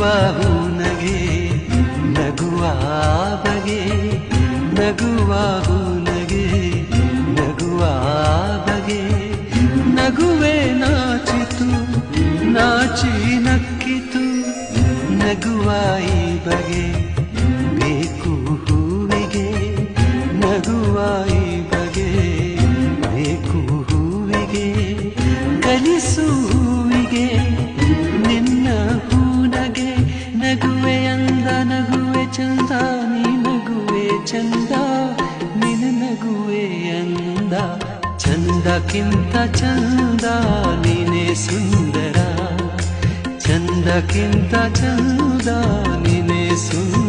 ನಗುವಾವು ನಗೆ ನಗುವಾ ಬಗೆ ನಗುವಾವು ನಗೆ ನಗುವಾ ಬಗೆ ನಗುವೆ ನಾಚಿತು, ನಾಚಿ ನಕ್ಕಿತು ನಗುವಾಯಿ ಬಗೆ. ಬೇಕು ಹೂವಿಗೆ ನಗುವಾಯಿ ಬಗೆ. ಬೇಕು ಹೂವಿಗೆ, ಕಲಿಸು ಅಂದ ನಗುವೆ ಚಂದ ನೀ ನಗುವೆ ಚಂದ ನಿನ್ನ ನಗುವೆ ಅಂದ ಚಂದಕ್ಕಿಂತ ಚಂದ, ನೀನೇ ಸುಂದರ. ಚಂದಕ್ಕಿಂತ ಚಂದ, ನೀನೇ ಸುಂದರ.